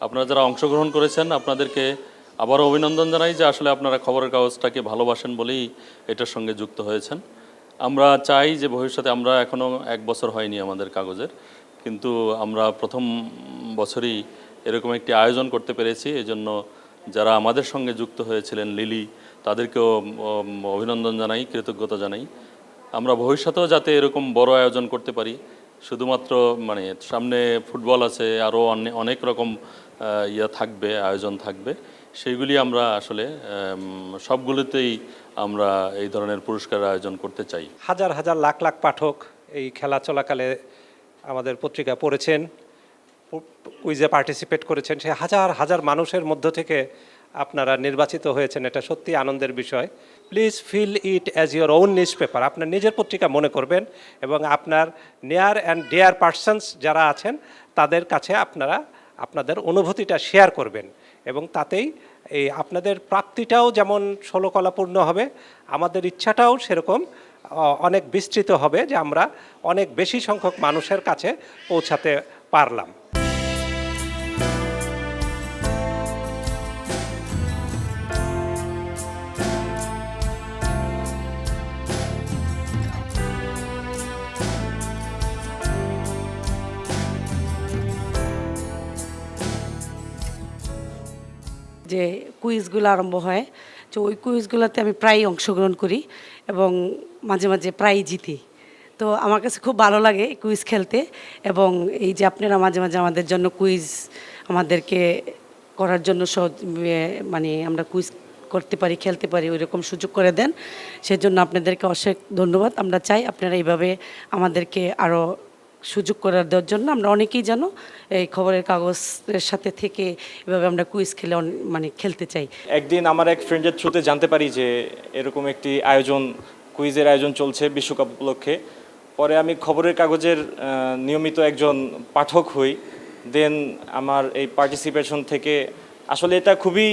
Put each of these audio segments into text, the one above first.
আপনারা যারা অংশগ্রহণ করেছেন, আপনাদেরকে আবারও অভিনন্দন জানাই যে আসলে আপনারা খবরের কাগজটাকে ভালোবাসেন বলেই এটার সঙ্গে যুক্ত হয়েছেন। আমরা চাই যে ভবিষ্যতে আমরা এখনও এক বছর হয়নি আমাদের কাগজের, কিন্তু আমরা প্রথম বছরই এরকম একটি আয়োজন করতে পেরেছি। এজন্য যারা আমাদের সঙ্গে যুক্ত হয়েছিলেন, লিলি, তাদেরকেও অভিনন্দন জানাই, কৃতজ্ঞতা জানাই। আমরা ভবিষ্যতেও যাতে এরকম বড় আয়োজন করতে পারি শুধুমাত্র মানে সামনে ফুটবল আছে, আরও অনেক রকম ইয়া থাকবে, আয়োজন থাকবে। সেইগুলি আমরা আসলে সবগুলোতেই আমরা এই ধরনের পুরস্কার আয়োজন করতে চাই। হাজার হাজার লাখ লাখ পাঠক এই খেলা চলাকালে আমাদের পত্রিকা পড়েছেন কুইজে পার্টিসিপেট করেছেন। সে হাজার হাজার মানুষের মধ্য থেকে আপনারা নির্বাচিত হয়েছেন, এটা সত্যি আনন্দের বিষয়। Please feel it as your own newspaper আপনার নিজের পত্রিকা মনে করবেন এবং আপনার নেয়ার অ্যান্ড ডেয়ার পার্সনস যারা আছেন, তাদের কাছে আপনারা আপনাদের অনুভূতিটা শেয়ার করবেন এবং তাতেই এই আপনাদের প্রাপ্তিটাও যেমন ষোলকলাপূর্ণ হবে, আমাদের ইচ্ছাটাও সেরকম অনেক বিস্তৃত হবে যে আমরা অনেক বেশি সংখ্যক মানুষের কাছে পৌঁছাতে পারলাম। যে কুইজগুলো আরম্ভ হয়। তো ওই কুইজগুলোতে আমি প্রায়ই অংশগ্রহণ করি এবং মাঝে মাঝে প্রায়ই জিতি। তো আমার কাছে খুব ভালো লাগে কুইজ খেলতে এবং এই যে আপনারা মাঝে মাঝে আমাদের জন্য কুইজ আমাদেরকে করার জন্য সহজ মানে আমরা কুইজ করতে পারি, খেলতে পারি ওই রকম সুযোগ করে দেন। সেজন্য আপনাদেরকে অশেষ ধন্যবাদ। আমরা চাই আপনারা এইভাবে আমাদেরকে আরও সুযোগ করে দেওয়ার জন্য আমরা অনেকেই যেন এই খবরের কাগজের সাথে থেকে এভাবে আমরা কুইজ খেলে মানে খেলতে চাই। একদিন আমার এক ফ্রেন্ডের থ্রুতে জানতে পারি যে এরকম একটি আয়োজন কুইজের আয়োজন চলছে বিশ্বকাপ উপলক্ষে। পরে আমি খবরের কাগজের নিয়মিত একজন পাঠক হই। দেন আমার এই পার্টিসিপেশন থেকে আসলে এটা খুবই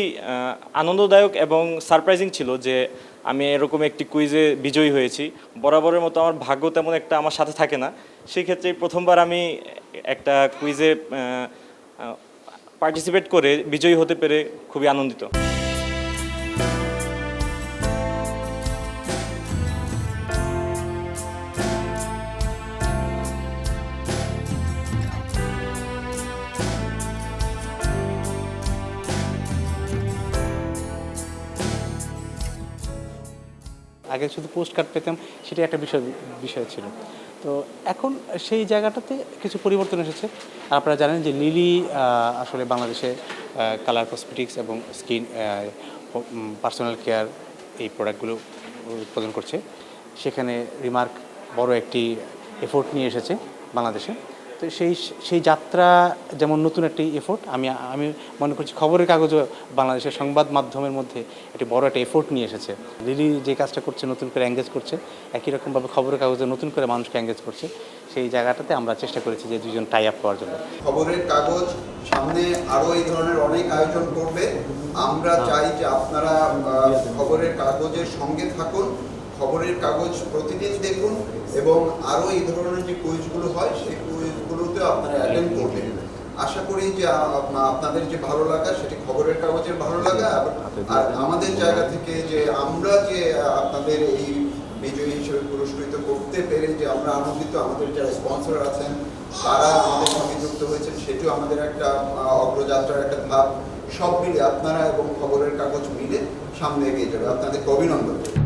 আনন্দদায়ক এবং সারপ্রাইজিং ছিল যে আমি এরকম একটি কুইজে বিজয়ী হয়েছি। বরাবরের মতো আমার ভাগ্য তেমন একটা আমার সাথে থাকে না। সেই ক্ষেত্রে প্রথমবার আমি একটা কুইজে পার্টিসিপেট করে বিজয়ী হতে পেরে খুবই আনন্দিত। আগে শুধু পোস্ট কার্ড পেতাম সেটা একটা বিষয় বিষয় ছিল। তো এখন সেই জায়গাটাতে কিছু পরিবর্তন এসেছে। আপনারা জানেন যে লিলি আসলে বাংলাদেশে কালার কসমেটিক্স এবং স্কিন পার্সোনাল কেয়ার এই প্রোডাক্টগুলো উৎপাদন করছে। সেখানে রিমার্ক বড় একটি এফোর্ট নিয়ে এসেছে বাংলাদেশে। তো সেই সেই যাত্রা যেমন নতুন একটি এফোর্ট আমি আমি মনে করছি খবরের কাগজও বাংলাদেশের সংবাদ মাধ্যমের মধ্যে একটি বড় একটা এফোর্ট নিয়ে এসেছে। লিলি যে কাজটা করছে, নতুন করে এঙ্গেজ করছে, একই রকমভাবে খবরের কাগজে নতুন করে মানুষকে এঙ্গেজ করছে, সেই জায়গাটাতে আমরা চেষ্টা করেছি যে দুজন টাই আপ করার জন্য। খবরের কাগজ সামনে আরও এই ধরনের অনেক আয়োজন করবে। আমরা চাই যে আপনারা খবরের কাগজের সঙ্গে থাকুন খবরের কাগজ প্রতিদিন দেখুন এবং আরও এই ধরনের যে কুইজগুলো হয়, সেই কুইজগুলোতে আপনারা অ্যাটেন্ড করবেন। আশা করি যে আপনাদের যে ভালো লাগা, সেটি খবরের কাগজের ভালো লাগা। আর- আমাদের জায়গা থেকে যে আমরা যে আপনাদের এই বিজয়ী হিসেবে পুরস্কৃত করতে পেরে যে আমরা আনন্দিত, আমাদের যারা স্পন্সর আছেন, তারা আমাদের সঙ্গে যুক্ত হয়েছেন, সেটিও আমাদের একটা অগ্রযাত্রার একটা ধাপ। সব মিলে আপনারা এবং খবরের কাগজ মিলে সামনে এগিয়ে যাবে। আপনাদেরকে অভিনন্দন।